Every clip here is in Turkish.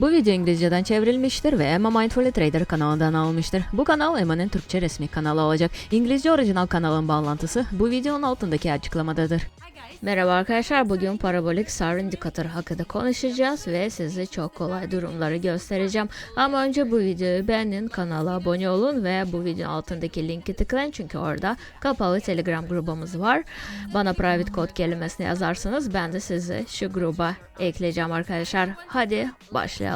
Bu video İngilizceden çevrilmiştir ve Emma Mindful Trader kanalından alınmıştır. Bu kanal Emma'nın Türkçe resmi kanalı olacak. İngilizce orijinal kanalın bağlantısı bu videonun altındaki açıklamadadır. Merhaba arkadaşlar, bugün parabolik SAR indikatör hakkında konuşacağız ve size çok kolay durumları göstereceğim. Ama önce bu videoyu beğenin, kanala abone olun ve bu videonun altındaki linki tıklayın çünkü orada kapalı Telegram grubumuz var. Bana private code kelimesini yazarsanız ben de sizi şu gruba ekleyeceğim arkadaşlar. Hadi başlayalım.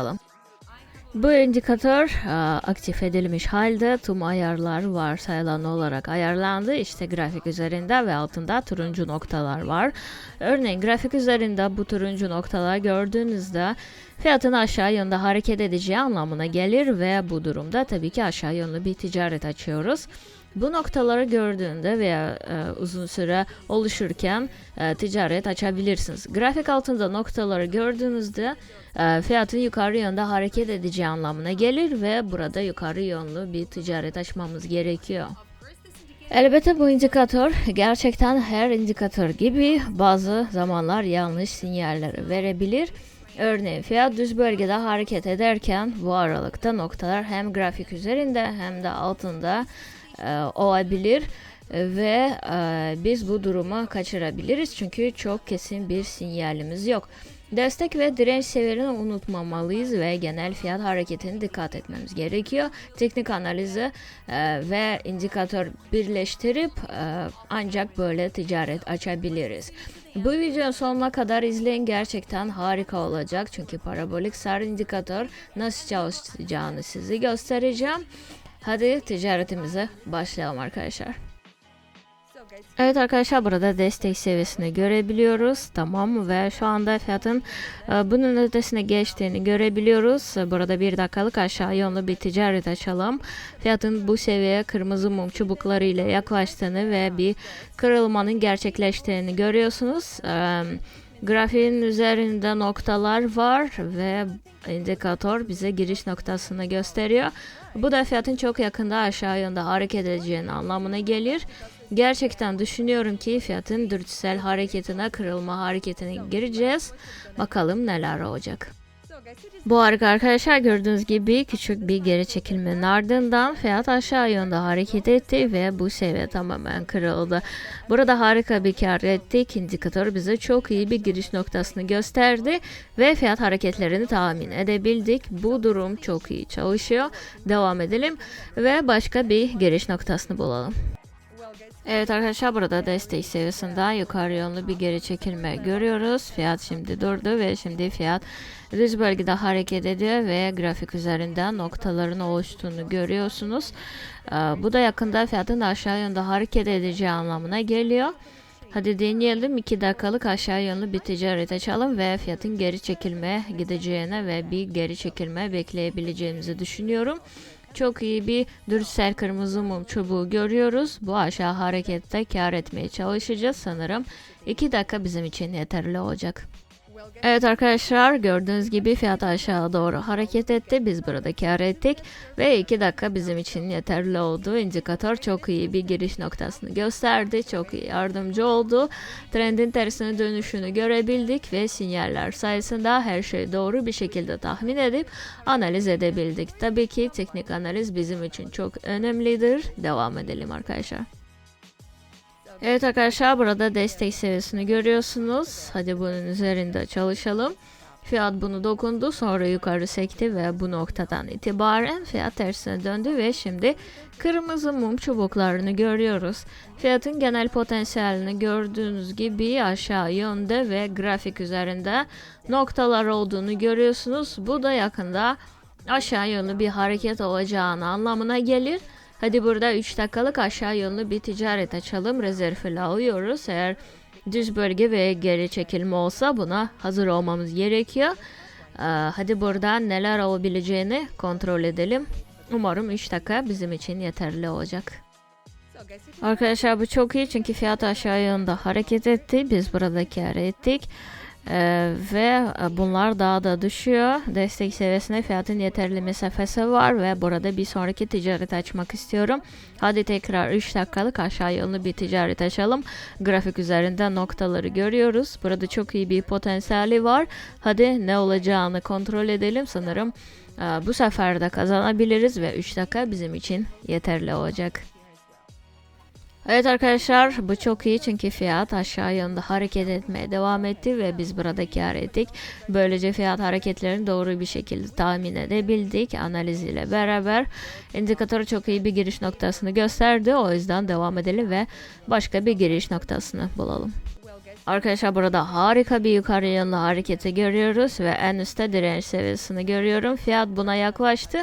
Bu indikatör e, aktif edilmiş halde tüm ayarlar varsayılan olarak ayarlandı. İşte grafik üzerinde ve altında turuncu noktalar var. Örneğin grafik üzerinde bu turuncu noktalar gördüğünüzde fiyatın aşağı yönde hareket edeceği anlamına gelir ve bu durumda tabii ki aşağı yönlü bir ticaret açıyoruz. Bu noktaları gördüğünde veya e, uzun süre oluşurken e, ticaret açabilirsiniz. Grafik altında noktaları gördüğünüzde e, fiyatın yukarı yönde hareket edeceği anlamına gelir ve burada yukarı yönlü bir ticaret açmamız gerekiyor. Elbette bu indikatör gerçekten her indikatör gibi bazı zamanlar yanlış sinyalleri verebilir. Örneğin fiyat düz bölgede hareket ederken bu aralıkta noktalar hem grafik üzerinde hem de altında e, olabilir ve e, biz bu durumu kaçırabiliriz çünkü çok kesin bir sinyalimiz yok. Destek ve direnç seviyelerini unutmamalıyız ve genel fiyat hareketine dikkat etmemiz gerekiyor. Teknik analizi e, ve indikatör birleştirip e, ancak böyle ticaret açabiliriz. Bu videonun sonuna kadar izleyin gerçekten harika olacak çünkü parabolik sar indikatör nasıl çalışacağını size göstereceğim. Hadi ticaretimize başlayalım arkadaşlar. Evet arkadaşlar burada destek seviyesini görebiliyoruz. Tamam ve şu anda fiyatın e, bunun ötesine geçtiğini görebiliyoruz. Burada bir dakikalık aşağı yönlü bir ticaret açalım. Fiyatın bu seviyeye kırmızı mum çubukları ile yaklaştığını ve bir kırılmanın gerçekleştiğini görüyorsunuz. E, Grafiğin üzerinde noktalar var ve indikatör bize giriş noktasını gösteriyor. Bu da fiyatın çok yakında aşağı yönde hareket edeceğini anlamına gelir. Gerçekten düşünüyorum ki fiyatın dürtüsel hareketine, kırılma hareketine gireceğiz. Bakalım neler olacak. Bu harika arkadaşlar gördüğünüz gibi küçük bir geri çekilmenin ardından fiyat aşağı yönde hareket etti ve bu seviye tamamen kırıldı. Burada harika bir kar ettik. İndikatör bize çok iyi bir giriş noktasını gösterdi ve fiyat hareketlerini tahmin edebildik. Bu durum çok iyi çalışıyor. Devam edelim ve başka bir giriş noktasını bulalım. Evet arkadaşlar burada destek seviyesinden yukarı yönlü bir geri çekilme görüyoruz. Fiyat şimdi durdu ve şimdi fiyat düz bölgede hareket ediyor ve grafik üzerinden noktaların oluştuğunu görüyorsunuz. Ee, Bu da yakında fiyatın aşağı yönde hareket edeceği anlamına geliyor. Hadi deneyelim 2 dakikalık aşağı yönlü bir ticaret açalım ve fiyatın geri çekilmeye gideceğine ve bir geri çekilme bekleyebileceğimizi düşünüyorum. Çok iyi bir dürtsel kırmızı mum çubuğu görüyoruz. Bu aşağı harekette kar etmeye çalışacağız sanırım. 2 dakika bizim için yeterli olacak. Evet arkadaşlar gördüğünüz gibi fiyat aşağı doğru hareket etti. Biz burada kar ettik ve 2 dakika bizim için yeterli oldu. İndikatör çok iyi bir giriş noktasını gösterdi. Çok iyi yardımcı oldu. Trendin tersine dönüşünü görebildik ve sinyaller sayesinde her şeyi doğru bir şekilde tahmin edip analiz edebildik. Tabii ki teknik analiz bizim için çok önemlidir. Devam edelim arkadaşlar. Evet arkadaşlar burada destek seviyesini görüyorsunuz. Hadi bunun üzerinde çalışalım. Fiyat bunu dokundu sonra yukarı sekti ve bu noktadan itibaren fiyat tersine döndü ve şimdi kırmızı mum çubuklarını görüyoruz. Fiyatın genel potansiyelini gördüğünüz gibi aşağı yönde ve grafik üzerinde noktalar olduğunu görüyorsunuz. Bu da yakında aşağı yönlü bir hareket olacağını anlamına gelir. Hadi burada 3 dakikalık aşağı yönlü bir ticaret açalım. Rezervle alıyoruz. Eğer düz bölge ve geri çekilme olsa buna hazır olmamız gerekiyor. Ee, hadi burada neler olabileceğini kontrol edelim. Umarım 3 dakika bizim için yeterli olacak. Arkadaşlar bu çok iyi çünkü fiyat aşağı yönde hareket etti. Biz burada kar ettik. Ee, ve e, bunlar daha da düşüyor. Destek seviyesine fiyatın yeterli mesafesi var ve burada bir sonraki ticaret açmak istiyorum. Hadi tekrar 3 dakikalık aşağı yönlü bir ticaret açalım. Grafik üzerinde noktaları görüyoruz. Burada çok iyi bir potansiyeli var. Hadi ne olacağını kontrol edelim. Sanırım e, bu sefer de kazanabiliriz ve 3 dakika bizim için yeterli olacak. Evet arkadaşlar bu çok iyi çünkü fiyat aşağı yönde hareket etmeye devam etti ve biz burada kar ettik. Böylece fiyat hareketlerini doğru bir şekilde tahmin edebildik analiz ile beraber. İndikatör çok iyi bir giriş noktasını gösterdi o yüzden devam edelim ve başka bir giriş noktasını bulalım. Arkadaşlar burada harika bir yukarı yönlü hareketi görüyoruz ve en üstte direnç seviyesini görüyorum. Fiyat buna yaklaştı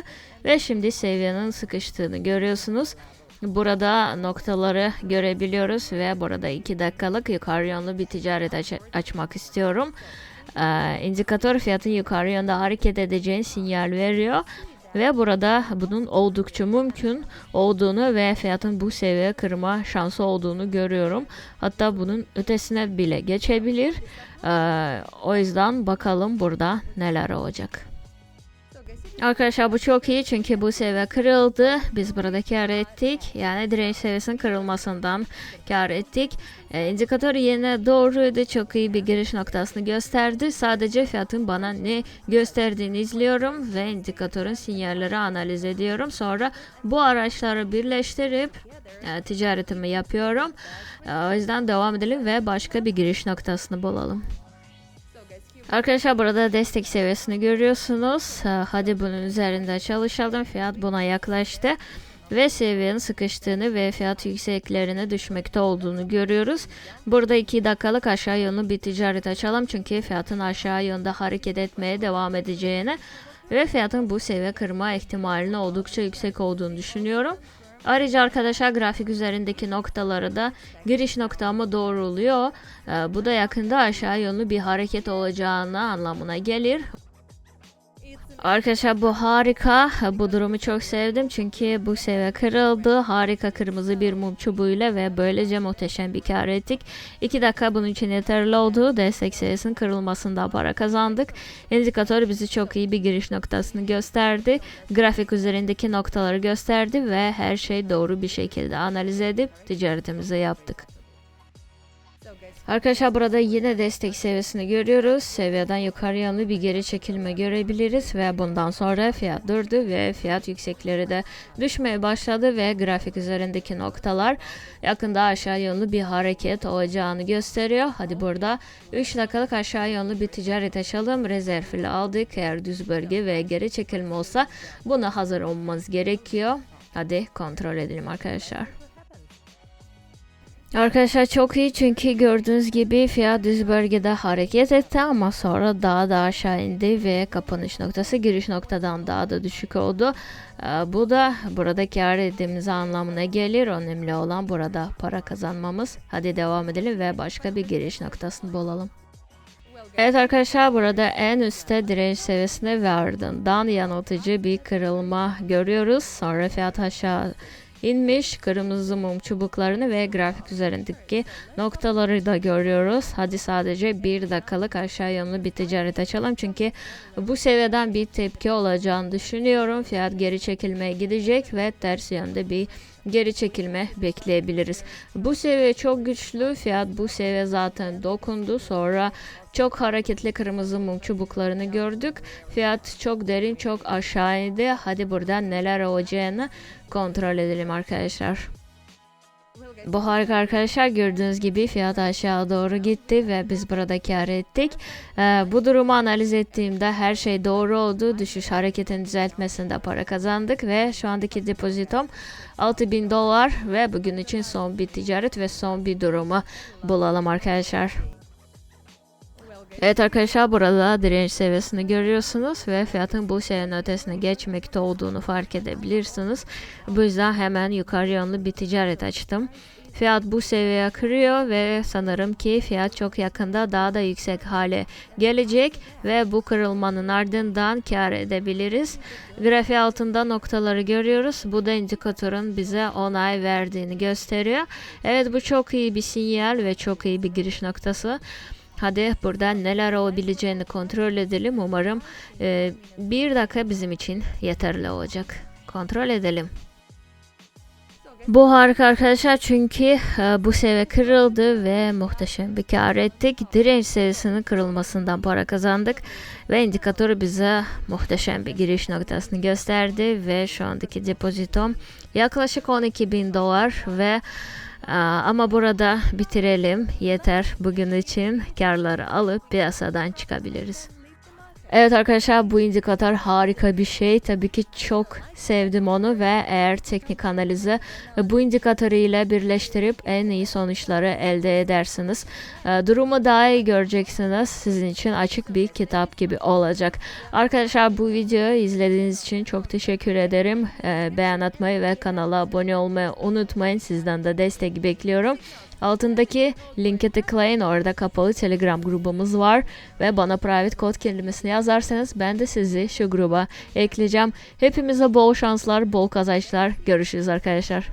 ve şimdi seviyenin sıkıştığını görüyorsunuz. Burada noktaları görebiliyoruz ve burada 2 dakikalık yukarı yönlü bir ticaret aç- açmak istiyorum. Ee, indikatör fiyatın yukarı yönde hareket edeceğini sinyal veriyor. Ve burada bunun oldukça mümkün olduğunu ve fiyatın bu seviye kırma şansı olduğunu görüyorum. Hatta bunun ötesine bile geçebilir. Ee, o yüzden bakalım burada neler olacak. Arkadaşlar bu çok iyi çünkü bu seviye kırıldı. Biz burada kar ettik. Yani direnç seviyesinin kırılmasından kar ettik. E, indikatör yine doğruydu. Çok iyi bir giriş noktasını gösterdi. Sadece fiyatın bana ne gösterdiğini izliyorum ve indikatörün sinyalleri analiz ediyorum. Sonra bu araçları birleştirip e, ticaretimi yapıyorum. E, o yüzden devam edelim ve başka bir giriş noktasını bulalım. Arkadaşlar burada destek seviyesini görüyorsunuz. Ee, Hadi bunun üzerinde çalışalım. Fiyat buna yaklaştı. Ve seviyenin sıkıştığını ve fiyat yükseklerine düşmekte olduğunu görüyoruz. Burada 2 dakikalık aşağı yönlü bir ticaret açalım. Çünkü fiyatın aşağı yönde hareket etmeye devam edeceğini ve fiyatın bu seviye kırma ihtimalinin oldukça yüksek olduğunu düşünüyorum. Ayrıca arkadaşlar grafik üzerindeki noktaları da giriş noktamı doğruluyor. Ee, bu da yakında aşağı yönlü bir hareket olacağını anlamına gelir. Arkadaşlar bu harika. Bu durumu çok sevdim çünkü bu seviye kırıldı. Harika kırmızı bir mum çubuğuyla ve böylece muhteşem bir kar ettik. 2 dakika bunun için yeterli oldu. Destek seviyesinin kırılmasında para kazandık. Indikatör bizi çok iyi bir giriş noktasını gösterdi. Grafik üzerindeki noktaları gösterdi ve her şey doğru bir şekilde analiz edip ticaretimizi yaptık. Arkadaşlar burada yine destek seviyesini görüyoruz. Seviyeden yukarı yönlü bir geri çekilme görebiliriz ve bundan sonra fiyat durdu ve fiyat yüksekleri de düşmeye başladı ve grafik üzerindeki noktalar yakında aşağı yönlü bir hareket olacağını gösteriyor. Hadi burada 3 dakikalık aşağı yönlü bir ticaret açalım. Rezerv ile aldık. Eğer düz bölge ve geri çekilme olsa buna hazır olmamız gerekiyor. Hadi kontrol edelim arkadaşlar. Arkadaşlar çok iyi çünkü gördüğünüz gibi fiyat düz bölgede hareket etti ama sonra daha da aşağı indi ve kapanış noktası giriş noktadan daha da düşük oldu. Ee, Bu da burada kar ettiğimiz anlamına gelir. Önemli olan burada para kazanmamız. Hadi devam edelim ve başka bir giriş noktasını bulalım. Evet arkadaşlar burada en üstte direnç seviyesine ve ardından yanıltıcı bir kırılma görüyoruz. Sonra fiyat aşağı inmiş kırmızı mum çubuklarını ve grafik üzerindeki noktaları da görüyoruz. Hadi sadece bir dakikalık aşağı yönlü bir ticaret açalım çünkü bu seviyeden bir tepki olacağını düşünüyorum. Fiyat geri çekilmeye gidecek ve ters yönde bir geri çekilme bekleyebiliriz. Bu seviye çok güçlü. Fiyat bu seviye zaten dokundu. Sonra çok hareketli kırmızı mum çubuklarını gördük. Fiyat çok derin, çok aşağı indi. Hadi buradan neler olacağını kontrol edelim arkadaşlar. Bu harika arkadaşlar gördüğünüz gibi fiyat aşağı doğru gitti ve biz burada kar ettik. Ee, bu durumu analiz ettiğimde her şey doğru oldu. Düşüş hareketini düzeltmesinde para kazandık ve şu andaki depozitom 6000 dolar ve bugün için son bir ticaret ve son bir durumu bulalım arkadaşlar. Evet arkadaşlar burada direnç seviyesini görüyorsunuz ve fiyatın bu seviyenin ötesine geçmekte olduğunu fark edebilirsiniz. Bu yüzden hemen yukarı yönlü bir ticaret açtım. Fiyat bu seviyeye kırıyor ve sanırım ki fiyat çok yakında daha da yüksek hale gelecek ve bu kırılmanın ardından kar edebiliriz. Grafiği altında noktaları görüyoruz. Bu da indikatörün bize onay verdiğini gösteriyor. Evet bu çok iyi bir sinyal ve çok iyi bir giriş noktası. Hadi burada neler olabileceğini kontrol edelim. Umarım e, bir dakika bizim için yeterli olacak. Kontrol edelim. Bu harika arkadaşlar çünkü e, bu seviye kırıldı ve muhteşem bir kar ettik. Direnç seviyesinin kırılmasından para kazandık ve indikatörü bize muhteşem bir giriş noktasını gösterdi ve şu andaki depozitom yaklaşık 12 bin dolar ve ama burada bitirelim yeter bugün için karları alıp piyasadan çıkabiliriz. Evet arkadaşlar bu indikatör harika bir şey. Tabii ki çok sevdim onu ve eğer teknik analizi bu indikatörü ile birleştirip en iyi sonuçları elde edersiniz. e, Durumu daha iyi göreceksiniz. Sizin için açık bir kitap gibi olacak. Arkadaşlar bu videoyu izlediğiniz için çok teşekkür ederim. E, Beğen atmayı ve kanala abone olmayı unutmayın. Sizden de destek bekliyorum. Altındaki linke tıklayın. Orada kapalı Telegram grubumuz var ve bana private kod kelimesini yazarsanız ben de sizi şu gruba ekleyeceğim. Hepimize bol şanslar, bol kazançlar. Görüşürüz arkadaşlar.